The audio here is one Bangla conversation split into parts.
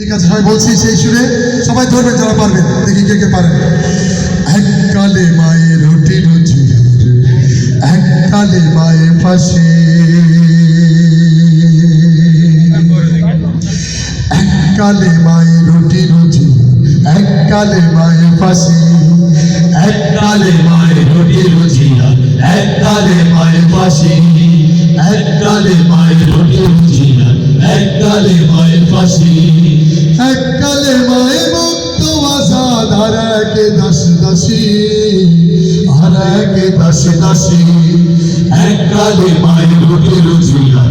ঠিক আছে, সবাই বলছি সেই সুরে সবাই ধরবেন, যারা পারবেন, দেখি কে কে পারেন। এককালে মায়ের রুটি রুজি এককালে মায়ের ফাঁসি। এককালে মায়ের রুটি রুজি এককালে মায়ের ফাঁসি। এককালে মায়ের রুটি রুজিয়া এককালে মায়ের ফাঁসি। এককালে মায়ের রুটি রুজিয়া এককালে মায়ের ফাঁসি। এককালে মায়ের মুক্ত আজাদ আর একে দাস দাসী। আর একে দাস দাসী। এককালে মায়ের রুটি রুজিয়া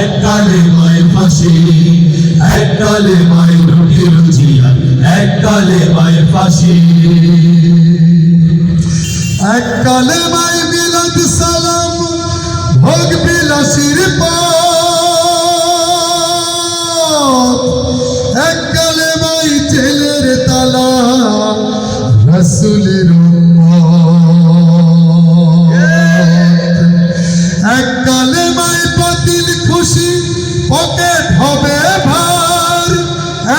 এককালে মায়ের ফাঁসি। এককালে মায়ের রুটি রুজিয়া এককালে মায়ের ফাঁসি। এককালে মায়ের বিলাদ সালাম ভোগ বিলাসীর রসুলের। এককালে মাই পাতিল খুশি পকেট হবে ভার।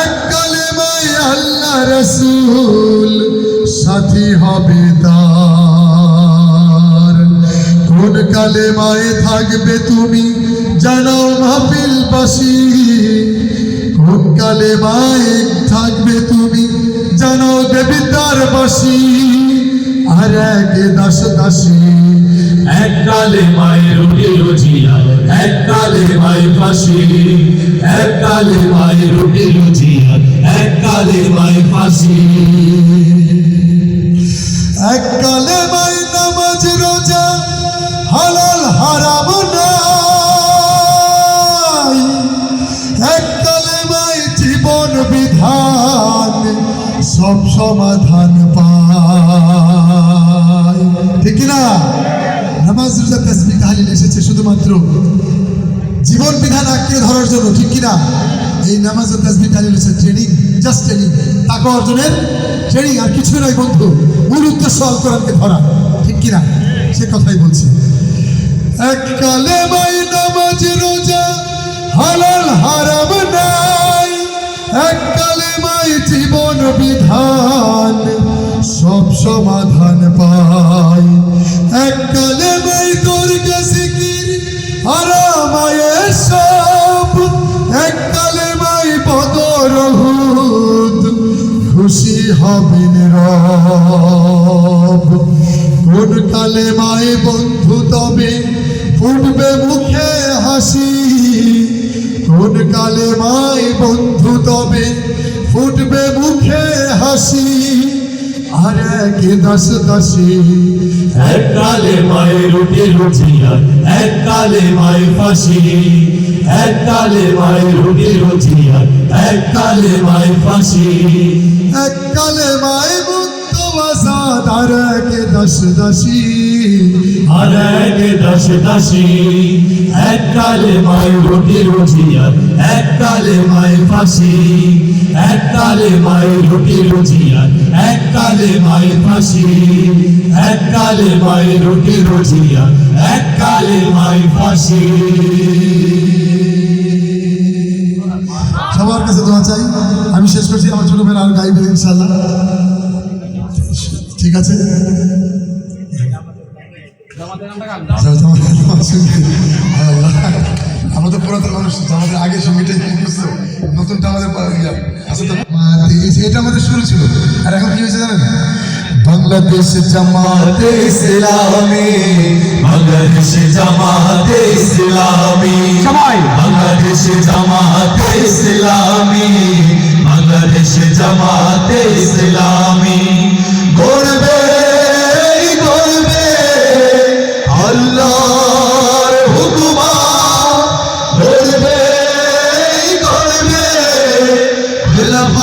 এককালে মাই আল্লাহ রসুল সাথী হবে তার। কোন কালে মায়ে থাকবে তুমি জানাও মাহফিল বাসী কোন কালে মায়ে থাকবে তুমি জানাও দেবী তার বাসী আর এক দাস দাসী। এককালে মায়ের রুটি রুজিয়া এককালে মায়ের ফাঁসি। এককালে মায়ের রুটি রুজিয়া এককালে মায়ের ফাঁসি। এককালে মাই নামাজ রোজা হালাল সমাধান পায়। ঠিক না নামাজ রোজা তসবি তাহলিল এসেছে শুধুমাত্র জীবন বিধান আঁকড়ে ধরার জন্য, ঠিক কিনা? এই নামাজ ও তাসবি তালিল হচ্ছে ট্রেনিং জাস্ট ট্রেনিং টাকা অর্জনের ট্রেনিং আর কিছু নয় বন্ধু, মূল উদ্দেশ্য আল কোরআনকে ধরা, ঠিক কিনা? সে কথাই বলছি। এককালে মাই নামাজ রোজা হালাল হারাম নাই। এককালে মাই জীবন বিধান, সব সমাধান পায় এককালে মাই দুর্গা সিকির আরামায়ে সব। এককালে মাই বদর খুশি হবেন রব। কোন কালে মায়ে বন্ধু তবে ফুটবে মুখে হাসি কোন কালে মাই বন্ধু তবে ফুটবে মুখে হাসি। আর এক দাস দাসী এককালে মায়ের রুটি রুজিয়া এককালে মায়ের ফাঁসি। এককালে মায়ের রুটি রুজিয়া এককালে মায়ের ফাঁসি। এককালে মায়ে মুক্ত আজাদ আর এক দাস দাসী আর এক দশ দাসী এককালে মায়ের রুটি রুজিয়া এককালে মায়ের ফাঁসি এককালে মায়ের রুটি রুজিয়া এককালে মায়ের ফাঁসি এককালে মায়ের রুটি রুজিয়া এককালে মায়ের ফাঁসি সবার কাছে দোয়া চাই। আমি শেষ করছি, আমার ছোট ভাই আর গাইবেন ইনশাল্লাহ ঠিক আছে? আচ্ছা। আমরা তো পুরাতন মানুষ আমাদের আগে সঙ্গীটাই মুখস্থ নতুনটা আমাদের এটা আমাদের শুরু ছিল। আর এখন কি হয়েছে জানেন? বাংলাদেশ জামাতে ইসলামী বাংলাদেশ জামাতে ইসলামী বাংলাদেশ জামাতে ইসলামী বাংলাদেশ জামাতে ইসলামী।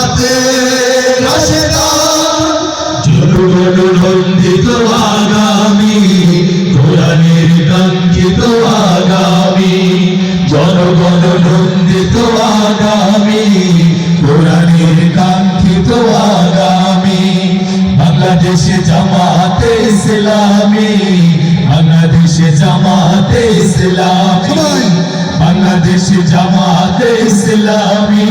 খেলাফতে রাশেদা জনগণ নন্দিত আগামী কোরআনের কাঙ্ক্ষিত আগামী জনগণ নন্দিত আগামী কোরআনের কাঙ্ক্ষিত আগামী বাংলাদেশে জামাতে ইসলামী বাংলাদেশে জামাতে ইসলামী বাংলাদেশে জামাতে ইসলামী।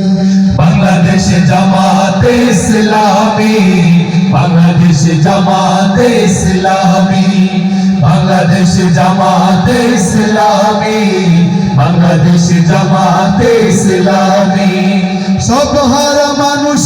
বাংলাদেশে জামাতে ইসলামী, বাংলাদেশে জামাতে ইসলামী, বাংলাদেশে জামাতে ইসলামী, বাংলাদেশ জামাতে ইসলামী। সব হারা মানুষ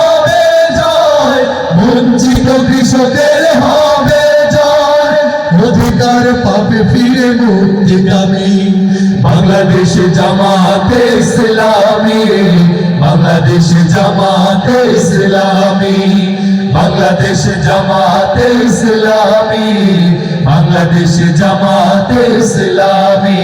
বঞ্চিত কৃষকের হবে জয়। অধিকার পাবে ফিরে মুক্তিকামী বাংলাদেশে জামাতে ইসলামী। বাংলাদেশে জামাতে ইসলামী। বাংলাদেশে জামাতে ইসলামী। বাংলাদেশে জামাতে ইসলামী।